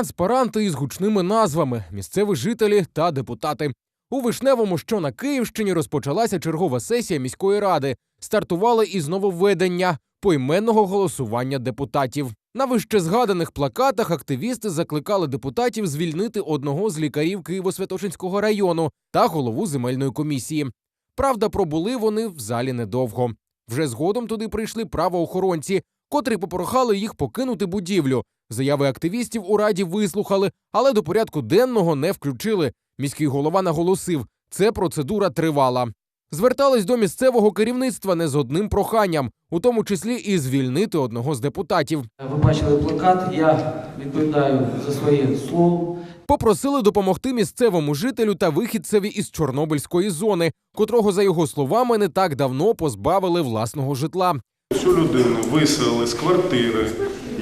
транспаранти із гучними назвами, місцеві жителі та депутати. У Вишневому, що на Київщині, розпочалася чергова сесія міської ради. Стартували із нововведення поіменного голосування депутатів. На вище згаданих плакатах активісти закликали депутатів звільнити одного з лікарів Києво-Святошинського району та голову земельної комісії. Правда, пробули вони в залі недовго. Вже згодом туди прийшли правоохоронці, котрі попрохали їх покинути будівлю. Заяви активістів у раді вислухали, але до порядку денного не включили. Міський голова наголосив, це процедура тривала. Звертались до місцевого керівництва не з одним проханням, у тому числі і звільнити одного з депутатів. Ви бачили плакат, я відповідаю за своє слово. Попросили допомогти місцевому жителю та вихідцеві із Чорнобильської зони, котрого, за його словами, не так давно позбавили власного житла. Цю людину виселили з квартири,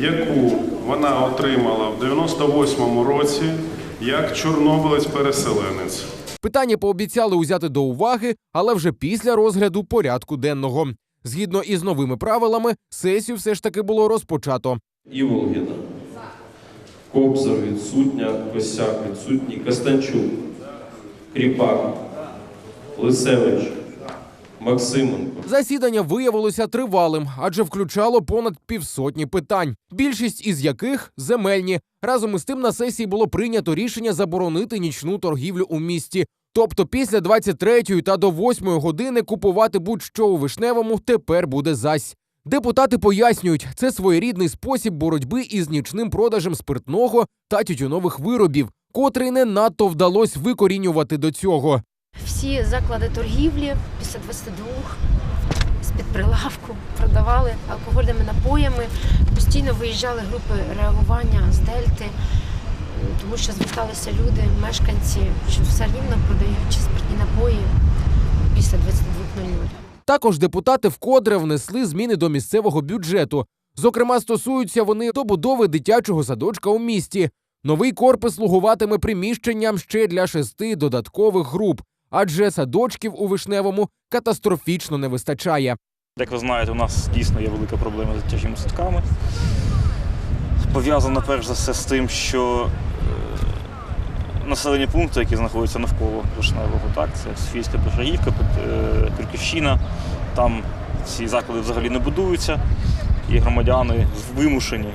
яку вона отримала в 98-му році як чорнобилець-переселенець. Питання пообіцяли узяти до уваги, але вже після розгляду порядку денного. Згідно із новими правилами, сесію все ж таки було розпочато. Іволгіна. Кобзар відсутня, Косяк відсутній, Костанчук, Кріпак, Лисевич, Максименко. Засідання виявилося тривалим, адже включало понад півсотні питань, більшість із яких земельні. Разом із тим на сесії було прийнято рішення заборонити нічну торгівлю у місті. Тобто після 23-ї та до 8-ї години купувати будь-що у вишневому тепер буде зась. Депутати пояснюють, це своєрідний спосіб боротьби із нічним продажем спиртного та тютюнових виробів, котрий не надто вдалося викорінювати до цього. Всі заклади торгівлі після 22 з-під прилавку продавали алкогольними напоями. Постійно виїжджали групи реагування з Дельти, тому що зверталися люди, мешканці, що все рівно продають спиртні напої після 22.00. Також депутати вкотре внесли зміни до місцевого бюджету. Зокрема, стосуються вони добудови дитячого садочка у місті. Новий корпус слугуватиме приміщенням ще для шести додаткових груп, адже садочків у вишневому катастрофічно не вистачає. Як ви знаєте, у нас дійсно є велика проблема з дитячими садками. Пов'язана перш за все з тим, що е, населені пункти, які знаходяться навколо Вишневого, так, це Софійська Пошагівка, Крюківщина, там ці заклади взагалі не будуються, і громадяни вимушені,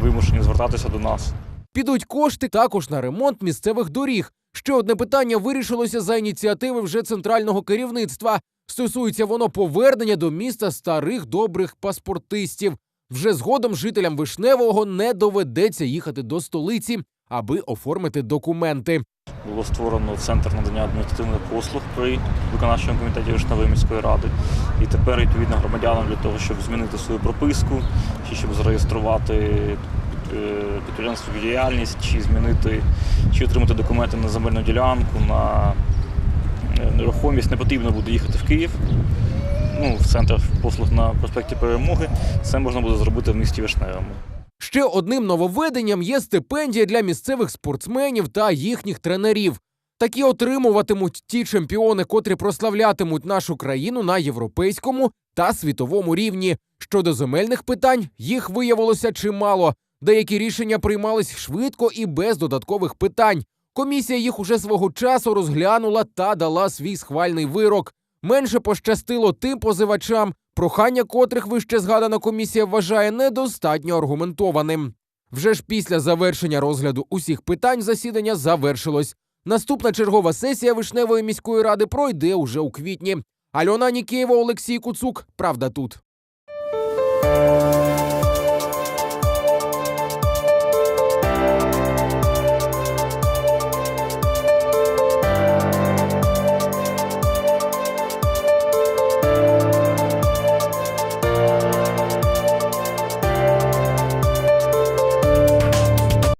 вимушені звертатися до нас. Підуть кошти також на ремонт місцевих доріг. Ще одне питання вирішилося за ініціативи вже центрального керівництва. Стосується воно повернення до міста старих добрих паспортистів. Вже згодом жителям Вишневого не доведеться їхати до столиці, аби оформити документи. Було створено центр надання адміністративних послуг при виконавчому комітеті Вишневої міської ради. І тепер, відповідно, громадянам для того, щоб змінити свою прописку, чи щоб зареєструвати підприємницьку діяльність, чи змінити, чи отримати документи на земельну ділянку, на е, нерухомість, не потрібно буде їхати в Київ. Ну, в центр послуг на проспекті Перемоги. Це можна буде зробити в місті Вишневому. Ще одним нововведенням є стипендія для місцевих спортсменів та їхніх тренерів. Такі отримуватимуть ті чемпіони, котрі прославлятимуть нашу країну на європейському та світовому рівні. Щодо земельних питань, їх виявилося чимало. Деякі рішення приймались швидко і без додаткових питань. Комісія їх уже свого часу розглянула та дала свій схвальний вирок. Менше пощастило тим позивачам, прохання котрих вище згадана комісія вважає недостатньо аргументованим. Вже ж після завершення розгляду усіх питань засідання завершилось. Наступна чергова сесія Вишневої міської ради пройде уже у квітні. Альона Нікієва, Олексій Куцук. Правда тут.